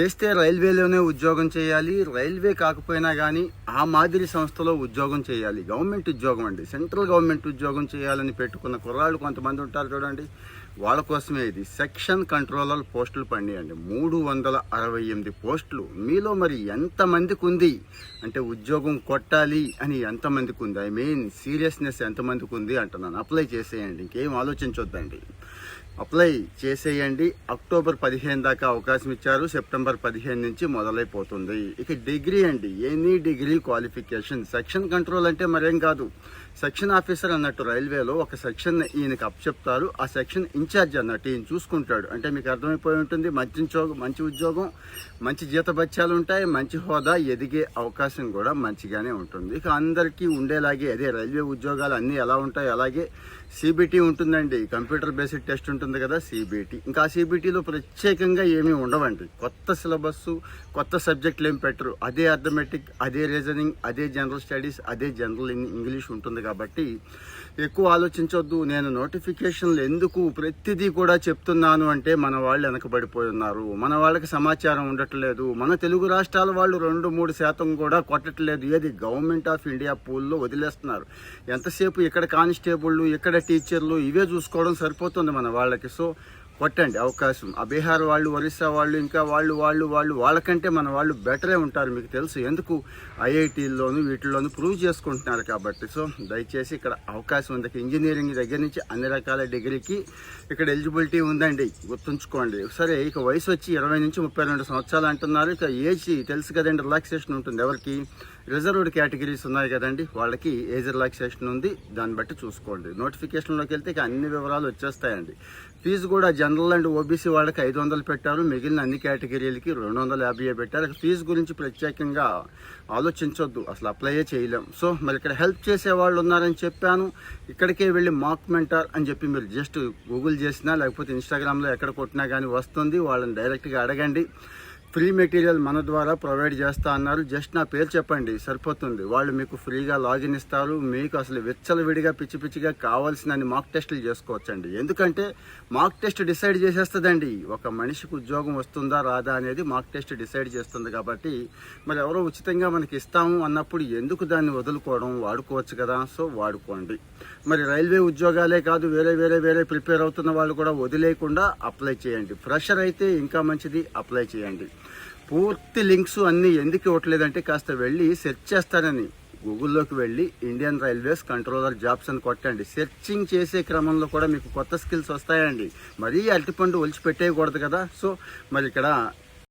చేస్తే రైల్వేలోనే ఉద్యోగం చేయాలి. రైల్వే కాకపోయినా కానీ ఆ మాదిరి సంస్థలో ఉద్యోగం చేయాలి. గవర్నమెంట్ ఉద్యోగం అండి. సెంట్రల్ గవర్నమెంట్ ఉద్యోగం చేయాలని పెట్టుకున్న కుర్రాళ్ళు కొంతమంది ఉంటారు చూడండి. వాళ్ళ కోసమే ఇది. సెక్షన్ కంట్రోలర్ పోస్టులు పండియండి మూడు వందల అరవై ఎనిమిది పోస్టులు. మీలో మరి ఎంతమందికి ఉంది అంటే ఉద్యోగం కొట్టాలి అని ఎంతమందికి ఉంది ఐ మీన్ సీరియస్నెస్ ఎంతమందికి ఉంది అంటున్నాను అప్లై చేసేయండి. ఇంకేం ఆలోచించొద్దండి. అప్లై చేసేయండి. అక్టోబర్ పదిహేను దాకా అవకాశం ఇచ్చారు. సెప్టెంబర్ పదిహేను నుంచి మొదలైపోతుంది. ఇక డిగ్రీ అండి. Any degree qualification. Section control అంటే మరేం కాదు. సెక్షన్ ఆఫీసర్ అన్నట్టు రైల్వేలో ఒక సెక్షన్ ఈయనకి అప్ చెప్తారు ఆ సెక్షన్ ఇన్ఛార్జ్ అన్నట్టు ఈయన చూసుకుంటాడు. అంటే మీకు అర్థమైపోయి ఉంటుంది మంచి ఉద్యోగం మంచి ఉద్యోగం మంచి జీతభత్యాలు ఉంటాయి మంచి హోదా ఎదిగే అవకాశం కూడా మంచిగానే ఉంటుంది. ఇక అందరికీ ఉండేలాగే అదే రైల్వే ఉద్యోగాలు అన్నీ ఎలా ఉంటాయి అలాగే సిబిటీ ఉంటుందండి. కంప్యూటర్ బేసిక్ టెస్ట్ ఉంటుంది కదా సిబిటీ. ఇంకా సిబిటీలో ప్రత్యేకంగా ఏమీ ఉండవండి. కొత్త సిలబస్ కొత్త సబ్జెక్టులు ఏం పెట్టరు. అదే అర్థమెటిక్ అదే రీజనింగ్ అదే జనరల్ స్టడీస్ అదే జనరల్ ఇంగ్లీష్ ఉంటుంది కాబట్టి ఎక్కువ ఆలోచించొద్దు. నేను నోటిఫికేషన్లు ఎందుకు ప్రతిదీ కూడా చెప్తున్నాను అంటే మన వాళ్ళు వెనకబడిపోయి ఉన్నారు. మన వాళ్ళకి సమాచారం ఉండట్లేదు. మన తెలుగు రాష్ట్రాల వాళ్ళు రెండు మూడు శాతం కూడా కొట్టట్లేదు. ఏది గవర్నమెంట్ ఆఫ్ ఇండియా పూల్లో వదిలేస్తున్నారు. ఎంతసేపు ఇక్కడ కానిస్టేబుళ్ళు ఇక్కడ టీచర్లు ఇవే చూసుకోవడం సరిపోతుంది మన వాళ్ళకి. సో కొట్టండి అవకాశం. ఆ బీహార్ వాళ్ళు ఒరిస్సా వాళ్ళు ఇంకా వాళ్ళు వాళ్ళు వాళ్ళు వాళ్ళకంటే మన వాళ్ళు బెటరే ఉంటారు మీకు తెలుసు. ఎందుకు? ఐఐటీల్లోనూ వీటిల్లోనూ ప్రూవ్ చేసుకుంటున్నారు కాబట్టి. సో దయచేసి ఇక్కడ అవకాశం ఉంది. ఇంజనీరింగ్ దగ్గర నుంచి అన్ని రకాల డిగ్రీకి ఇక్కడ ఎలిజిబిలిటీ ఉందండి. గుర్తుంచుకోండి. సరే ఇక వయసు వచ్చి ఇరవై నుంచి ముప్పై రెండు సంవత్సరాలు అంటున్నారు. ఇక ఏజ్ తెలుసు కదండి రిలాక్సేషన్ ఉంటుంది ఎవరికి? రిజర్వ్డ్ కేటగిరీస్ ఉన్నాయి కదండి వాళ్ళకి ఏజ్ రిలాక్సేషన్ ఉంది. దాన్ని బట్టి చూసుకోండి. నోటిఫికేషన్లోకి వెళ్తే ఇక అన్ని వివరాలు వచ్చేస్తాయండి. ఫీజు కూడా జనరల్ అండ్ ఓబీసీ వాళ్ళకి ఐదు వందలు పెట్టారు మిగిలిన అన్ని కేటగిరీలకి రెండు వందల యాభై పెట్టారు. ఇక ఫీజు గురించి ప్రత్యేకంగా ఆలోచించొద్దు అసలు అప్లై చేయలేం. సో మరి ఇక్కడ హెల్ప్ చేసే వాళ్ళు ఉన్నారని చెప్పాను. ఇక్కడికే వెళ్ళి మాక్ మెంటార్ అని చెప్పి మీరు జస్ట్ గూగుల్ చేసినా లేకపోతే ఇన్స్టాగ్రామ్లో ఎక్కడ కొట్టినా కానీ వస్తుంది. వాళ్ళని డైరెక్ట్గా అడగండి. ఫ్రీ మెటీరియల్ మన ద్వారా ప్రొవైడ్ చేస్తా అన్నారు. జస్ట్ నా పేరు చెప్పండి సరిపోతుంది. వాళ్ళు మీకు ఫ్రీగా లాగిన్ ఇస్తారు. మీకు అసలు విచ్చలవిడిగా పిచ్చి పిచ్చిగా కావాల్సినన్ని మాక్ టెస్టులు చేసుకోవచ్చండి. ఎందుకంటే మాక్ టెస్ట్ డిసైడ్ చేసేస్తుందండి. ఒక మనిషికి ఉద్యోగం వస్తుందా రాదా అనేది మాక్ టెస్ట్ డిసైడ్ చేస్తుంది కాబట్టి మరి ఎవరో ఉచితంగా మనకి ఇస్తాము అన్నప్పుడు ఎందుకు దాన్ని వదులుకోవడం? వాడుకోవచ్చు కదా. సో వాడుకోండి. మరి రైల్వే ఉద్యోగాలే కాదు వేరే వేరే వేరే ప్రిపేర్ అవుతున్న వాళ్ళు కూడా వదిలేయకుండా అప్లై చేయండి. ఫ్రెషర్ అయితే ఇంకా మంచిది అప్లై చేయండి. పూర్తి లింక్స్ అన్నీ ఎందుకు ఇవ్వట్లేదంటే కాస్త వెళ్ళి సెర్చ్ చేస్తారని గూగుల్లోకి వెళ్ళి ఇండియన్ రైల్వేస్ కంట్రోలర్ జాబ్స్ అని కొట్టండి. సెర్చింగ్ చేసే క్రమంలో కూడా మీకు కొత్త స్కిల్స్ వస్తాయండి. మరీ అరటిపండు ఒలిచి పెట్టేయకూడదు కదా. సో మరి ఇక్కడ